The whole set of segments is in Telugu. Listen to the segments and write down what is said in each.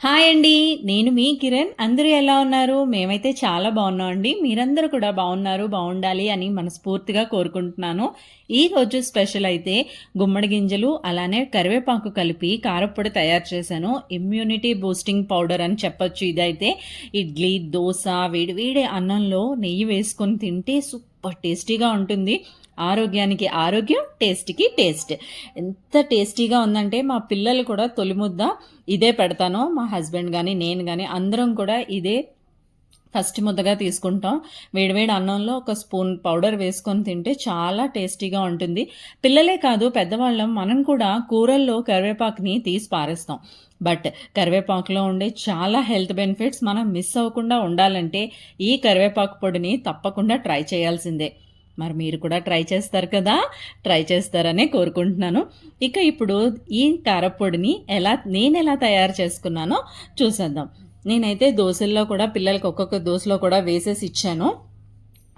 హాయ్ అండి. నేను మీ కిరణ్. అందరూ ఎలా ఉన్నారు? మేమైతే చాలా బాగున్నాం అండి. మీరందరూ కూడా బాగున్నారు బాగుండాలి అని మనస్ఫూర్తిగా కోరుకుంటున్నాను. ఈ రోజు స్పెషల్ అయితే గుమ్మడి గింజలు అలానే కరివేపాకు కలిపి కారప్పొడి తయారు చేశాను. ఇమ్యూనిటీ బూస్టింగ్ పౌడర్ అని చెప్పొచ్చు ఇదైతే. ఇడ్లీ దోశ వేడివేడి అన్నంలో నెయ్యి వేసుకొని తింటే సూపర్ టేస్టీగా ఉంటుంది. ఆరోగ్యానికి ఆరోగ్యం టేస్ట్కి టేస్ట్. ఎంత టేస్టీగా ఉందంటే మా పిల్లలు కూడా తొలి ముద్ద ఇదే పెడతాను. మా హస్బెండ్ కానీ నేను కానీ అందరం కూడా ఇదే ఫస్ట్ ముద్దగా తీసుకుంటాం. వేడివేడి అన్నంలో ఒక స్పూన్ పౌడర్ వేసుకొని తింటే చాలా టేస్టీగా ఉంటుంది. పిల్లలే కాదు పెద్దవాళ్ళం మనం కూడా కూరల్లో కరివేపాకుని తీసి పారేస్తాం. బట్ కరివేపాకులో ఉండే చాలా హెల్త్ బెనిఫిట్స్ మనం మిస్ అవ్వకుండా ఉండాలంటే ఈ కరివేపాకు పొడిని తప్పకుండా ట్రై చేయాల్సిందే. మరి మీరు కూడా ట్రై చేస్తారు కదా? ట్రై చేస్తారనే కోరుకుంటున్నాను. ఇక ఇప్పుడు ఈ కారపొడిని ఎలా నేను ఎలా తయారు చేసుకున్నానో చూసేద్దాం. నేనైతే దోశల్లో కూడా పిల్లలకి ఒక్కొక్క దోశలో కూడా వేసేసి ఇచ్చాను.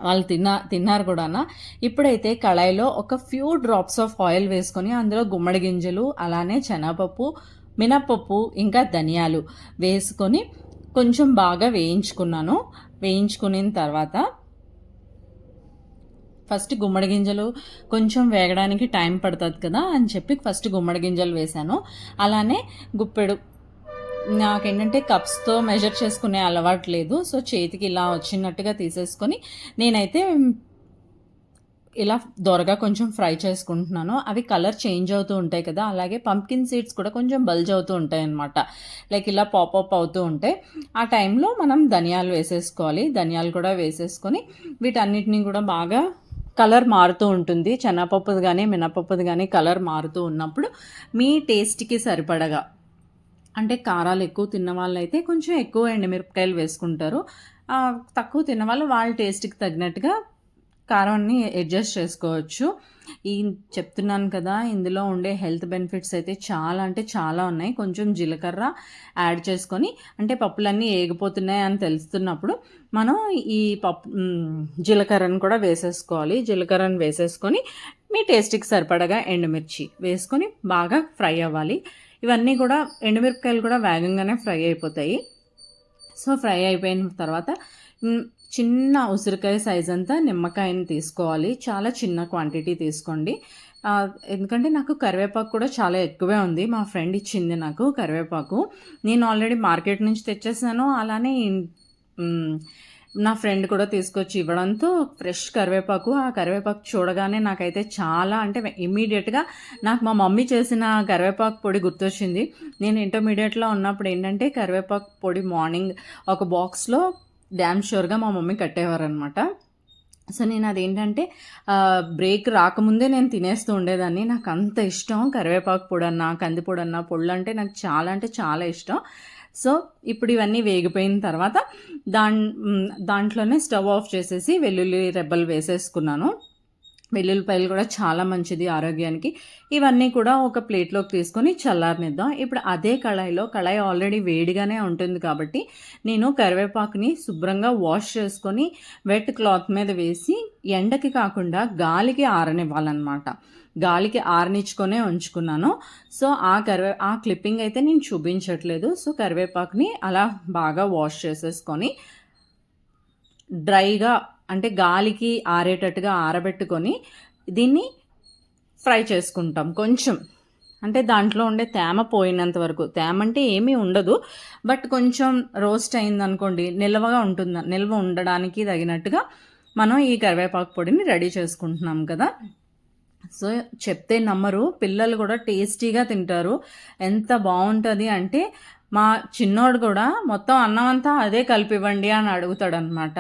వాళ్ళు తిన్నా తిన్నారు కూడా ఇప్పుడైతే కళాయిలో ఒక ఫ్యూ డ్రాప్స్ ఆఫ్ ఆయిల్ వేసుకొని అందులో గుమ్మడి గింజలు అలానే శనగపప్పు మినపప్పు ఇంకా ధనియాలు వేసుకొని కొంచెం బాగా వేయించుకున్నాను. వేయించుకున్న తర్వాత ఫస్ట్ గుమ్మడి గింజలు కొంచెం వేగడానికి టైం పడుతుంది కదా అని చెప్పి ఫస్ట్ గుమ్మడి గింజలు వేశాను. అలానే గుప్పెడు. నాకేంటంటే కప్స్తో మెజర్ చేసుకునే అలవాటు లేదు. సో చేతికి ఇలా వచ్చినట్టుగా తీసేసుకొని నేనైతే ఇలా దొరగా కొంచెం ఫ్రై చేసుకుంటున్నాను. అవి కలర్ చేంజ్ అవుతూ ఉంటాయి కదా. అలాగే పంప్కిన్ సీడ్స్ కూడా కొంచెం బల్జ్ అవుతూ ఉంటాయి అనమాట లైక్ ఇలా పాపప్ అవుతూ ఉంటాయి ఆ టైంలో మనం ధనియాలు వేసేసుకోవాలి. ధనియాలు కూడా వేసేసుకొని వీటన్నిటిని కూడా బాగా కలర్ మారుతూ ఉంటుంది. చెనపప్పుది కానీ మినపప్పుది కానీ కలర్ మారుతూ ఉన్నప్పుడు మీ టేస్ట్కి సరిపడగా అంటే కారాలు ఎక్కువ తిన్న వాళ్ళు అయితే కొంచెం ఎక్కువ ఎండుమిరపకాయలు వేసుకుంటారు. తక్కువ తిన్న వాళ్ళు వాళ్ళ టేస్ట్కి తగినట్టుగా కారాన్ని అడ్జస్ట్ చేసుకోవచ్చు. ఈ చెప్తున్నాను కదా ఇందులో ఉండే హెల్త్ బెనిఫిట్స్ అయితే చాలా అంటే చాలా ఉన్నాయి. కొంచెం జీలకర్ర యాడ్ చేసుకొని అంటే పప్పులన్నీ ఏగిపోతున్నాయి అని తెలుస్తున్నప్పుడు మనం ఈ పప్పు జీలకర్రను కూడా వేసేసుకోవాలి. జీలకర్రను వేసేసుకొని మీ టేస్ట్కి సరిపడగా ఎండుమిర్చి వేసుకొని బాగా ఫ్రై అవ్వాలి. ఇవన్నీ కూడా ఎండుమిరపకాయలు కూడా వేగంగానే ఫ్రై అయిపోతాయి. సో ఫ్రై అయిపోయిన తర్వాత చిన్న ఉసిరికాయ సైజ్ అంతా నిమ్మకాయని తీసుకోవాలి. చాలా చిన్న క్వాంటిటీ తీసుకోండి. ఎందుకంటే నాకు కరివేపాకు కూడా చాలా ఎక్కువే ఉంది. మా ఫ్రెండ్ ఇచ్చింది నాకు కరివేపాకు. నేను ఆల్రెడీ మార్కెట్ నుంచి తెచ్చేసాను. అలానే నా ఫ్రెండ్ కూడా తీసుకొచ్చి ఇవ్వడంతో ఫ్రెష్ కరివేపాకు. ఆ కరివేపాకు చూడగానే నాకైతే చాలా అంటే ఇమ్మీడియట్గా నాకు మా మమ్మీ చేసిన కరివేపాకు పొడి గుర్తొచ్చింది. నేను ఇంటర్మీడియట్లో ఉన్నప్పుడు ఏంటంటే కరివేపాకు పొడి మార్నింగ్ ఒక బాక్స్లో డ్యామ్ షూర్గా మా మమ్మీ కట్టేవారనమాట సో నేను అదేంటంటే బ్రేక్ రాకముందే నేను తినేస్తూ ఉండేదాన్ని. నాకు అంత ఇష్టం కరివేపాకు పొడన్నా కందిపొడన్న పొళ్ళు అంటే నాకు చాలా అంటే చాలా ఇష్టం. సో ఇప్పుడు ఇవన్నీ వేగిపోయిన తర్వాత దాన్ దాంట్లోనే స్టవ్ ఆఫ్ చేసేసి వెల్లుల్లి రెబ్బలు వేసేసుకున్నాను. వెల్లుల్లిపాయలు కూడా చాలా మంచిది ఆరోగ్యానికి. ఇవన్నీ కూడా ఒక ప్లేట్లోకి తీసుకొని చల్లారనిద్దాం. ఇప్పుడు అదే కళాయిలో కళాయి ఆల్రెడీ వేడిగానే ఉంటుంది కాబట్టి నేను కరివేపాకుని శుభ్రంగా వాష్ చేసుకొని వెట్ క్లాత్ మీద వేసి ఎండకి కాకుండా గాలికి ఆరనివ్వాలన్నమాట. గాలికి ఆరనిచ్చుకొనే ఉంచుకున్నాను. సో ఆ కరివే ఆ క్లిప్పింగ్ అయితే నేను చూపించట్లేదు. సో కరివేపాకుని అలా బాగా వాష్ చేసేసుకొని డ్రైగా అంటే గాలికి ఆరేటట్టుగా ఆరబెట్టుకొని దీన్ని ఫ్రై చేసుకుంటాం కొంచెం. అంటే దాంట్లో ఉండే తేమ పోయినంత వరకు. తేమ అంటే ఏమీ ఉండదు. బట్ కొంచెం రోస్ట్ అయింది అనుకోండి నిల్వగా ఉంటుంది నిల్వ ఉండడానికి తగినట్టుగా మనం ఈ కరివేపాకు పొడిని రెడీ చేసుకుంటున్నాం కదా. సో చెప్తే నమ్మరు. పిల్లలు కూడా టేస్టీగా తింటారు. ఎంత బాగుంటుంది అంటే మా చిన్నోడు కూడా మొత్తం అన్నం అంతా అదే కలిపివ్వండి అని అడుగుతాడనమాట.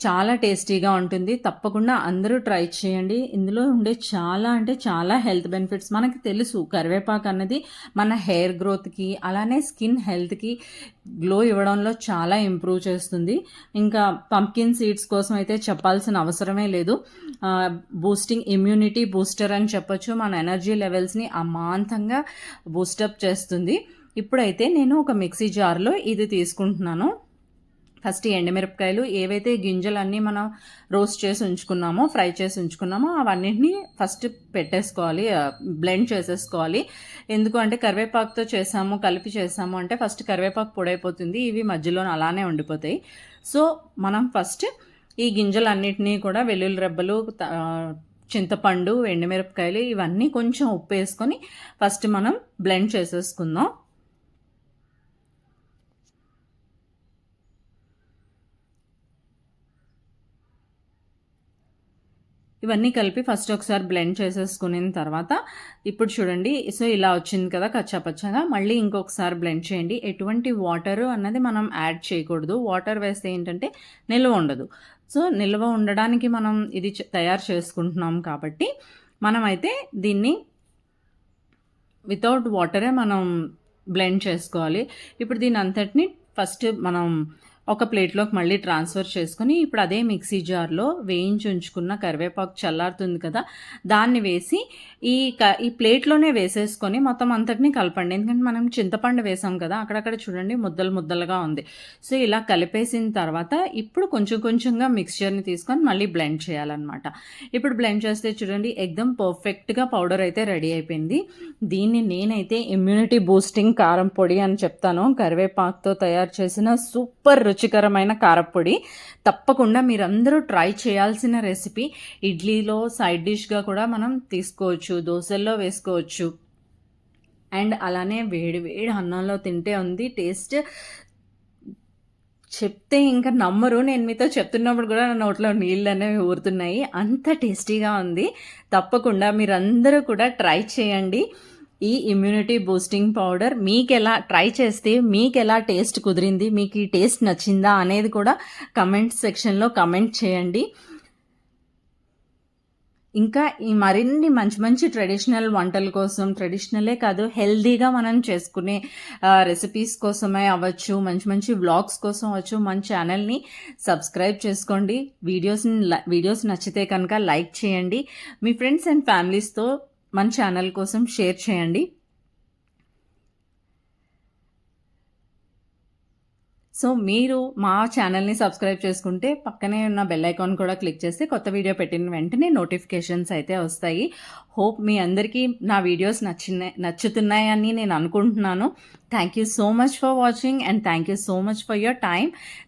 చాలా టేస్టీగా ఉంటుంది. తప్పకుండా అందరూ ట్రై చేయండి. ఇందులో ఉండే చాలా అంటే చాలా హెల్త్ బెనిఫిట్స్. మనకి తెలుసు కరివేపాకు అన్నది మన హెయిర్ గ్రోత్కి అలానే స్కిన్ హెల్త్కి గ్లో ఇవ్వడంలో చాలా ఇంప్రూవ్ చేస్తుంది. ఇంకా పంకిన్ సీడ్స్ కోసం అయితే చెప్పాల్సిన అవసరమే లేదు. బూస్టింగ్ ఇమ్యూనిటీ బూస్టర్ అని చెప్పొచ్చు. మన ఎనర్జీ లెవెల్స్ని అమాంతంగా బూస్టప్ చేస్తుంది. ఇప్పుడైతే నేను ఒక మిక్సీ జార్లో ఇది తీసుకుంటున్నాను. ఫస్ట్ ఈ ఎండుమిరపకాయలు ఏవైతే గింజలన్నీ మనం రోస్ట్ చేసి ఉంచుకున్నామో ఫ్రై చేసి ఉంచుకున్నామో అవన్నిటిని ఫస్ట్ పెట్టేసుకోవాలి బ్లెండ్ చేసేసుకోవాలి. ఎందుకు అంటే కరివేపాకుతో చేసాము కలిపి చేసాము అంటే ఫస్ట్ కరివేపాకు పొడైపోతుంది ఇవి మధ్యలో అలానే ఉండిపోతాయి. సో మనం ఫస్ట్ ఈ గింజలన్నిటినీ కూడా వెల్లుల్లి రెబ్బలు చింతపండు ఎండుమిరపకాయలు ఇవన్నీ కొంచెం ఉప్పు వేసుకొని ఫస్ట్ మనం బ్లెండ్ చేసేసుకుందాం. ఇవన్నీ కలిపి ఫస్ట్ ఒకసారి బ్లెండ్ చేసేసుకున్న తర్వాత ఇప్పుడు చూడండి సో ఇలా వచ్చింది కదా కచ్చాపచ్చగా. మళ్ళీ ఇంకొకసారి బ్లెండ్ చేయండి. ఎటువంటి వాటర్ అన్నది మనం యాడ్ చేయకూడదు. వాటర్ వేస్తే ఏంటంటే నిల్వ ఉండదు. సో నిల్వ ఉండడానికి మనం ఇది తయారు చేసుకుంటున్నాం కాబట్టి మనమైతే దీన్ని వితౌట్ వాటరే మనం బ్లెండ్ చేసుకోవాలి. ఇప్పుడు దీని అంతటిని ఫస్ట్ మనం ఒక ప్లేట్లోకి మళ్ళీ ట్రాన్స్ఫర్ చేసుకుని ఇప్పుడు అదే మిక్సీ జార్లో వేయించి ఉంచుకున్న కరివేపాకు చల్లారుతుంది కదా దాన్ని వేసి ఈ క ఈ ప్లేట్లోనే వేసేసుకొని మొత్తం అంతటిని కలపండి. ఎందుకంటే మనం చింతపండు వేసాం కదా అక్కడక్కడ చూడండి ముద్దలు ముద్దలుగా ఉంది. సో ఇలా కలిపేసిన తర్వాత ఇప్పుడు కొంచెం కొంచెంగా మిక్స్చర్ని తీసుకొని మళ్ళీ బ్లెండ్ చేయాలన్నమాట. ఇప్పుడు బ్లెండ్ చేస్తే చూడండి ఎగ్దమ్ పర్ఫెక్ట్గా పౌడర్ అయితే రెడీ అయిపోయింది. దీన్ని నేనైతే ఇమ్యూనిటీ బూస్టింగ్ కారం పొడి అని చెప్తాను. కరివేపాకుతో తయారు చేసిన సూపర్ రుచికరమైన కారపొడి. తప్పకుండా మీరందరూ ట్రై చేయాల్సిన రెసిపీ. ఇడ్లీలో సైడ్ డిష్గా కూడా మనం తీసుకోవచ్చు దోశల్లో వేసుకోవచ్చు. అండ్ అలానే వేడి వేడి అన్నంలో తింటే ఉంది టేస్ట్. చెప్తే ఇంకా నమ్మరు. నేను మీతో చెప్తున్నప్పుడు కూడా నా నోట్లో నీళ్ళు అనేవి ఊరుతున్నాయి. అంత టేస్టీగా ఉంది. తప్పకుండా మీరందరూ కూడా ట్రై చేయండి. ఈ ఇమ్యూనిటీ బూస్టింగ్ పౌడర్ మీకు ఎలా ట్రై చేస్తే మీకు ఎలా టేస్ట్ కుదిరింది మీకు ఈ టేస్ట్ నచ్చిందా అనేది కూడా కమెంట్ సెక్షన్లో కమెంట్ చేయండి. ఇంకా ఈ మరిన్ని మంచి మంచి ట్రెడిషనల్ వంటల కోసం ట్రెడిషనలే కాదు హెల్దీగా మనం చేసుకునే రెసిపీస్ కోసమే అవ్వచ్చు మంచి మంచి వ్లాగ్స్ కోసం అవ్వచ్చు మన ఛానల్ని సబ్స్క్రైబ్ చేసుకోండి. వీడియోస్ని వీడియోస్ నచ్చితే కనుక లైక్ చేయండి. మీ ఫ్రెండ్స్ అండ్ ఫ్యామిలీస్తో మన ఛానల్ కోసం షేర్ చేయండి. సో మీరు మా ఛానల్ని సబ్స్క్రైబ్ చేసుకుంటే పక్కనే ఉన్న బెల్ ఐకాన్ కూడా క్లిక్ చేస్తే కొత్త వీడియో పెట్టిన వెంటనే నోటిఫికేషన్స్ అయితే వస్తాయి. హోప్ మీ అందరికీ నా వీడియోస్ నచ్చిన నచ్చుతున్నాయని నేను అనుకుంటున్నాను. Thank you so much for watching and thank you so much for your time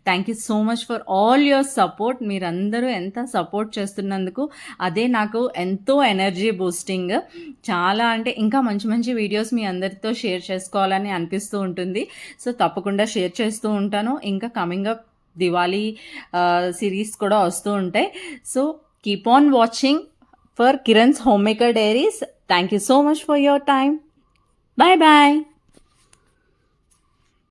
thank you so much for all your support మీరందరూ ఎంత సపోర్ట్ చేస్తున్నందుకు అదే నాకు ఎంతో ఎనర్జీ బూస్టింగ్ చాలా అంటే ఇంకా మంచి మంచి వీడియోస్ మీ అందరితో షేర్ చేసుకోవాలని అనిపిస్తూ ఉంటుంది. సో తప్పకుండా షేర్ చేస్తూ ఉంటాను. ఇంకా కమింగ్ అప్ దివాళీ సిరీస్ కూడా వస్తూ ఉంటాయి. So keep on watching for Kiran's homemaker diaries thank you so much for your time bye bye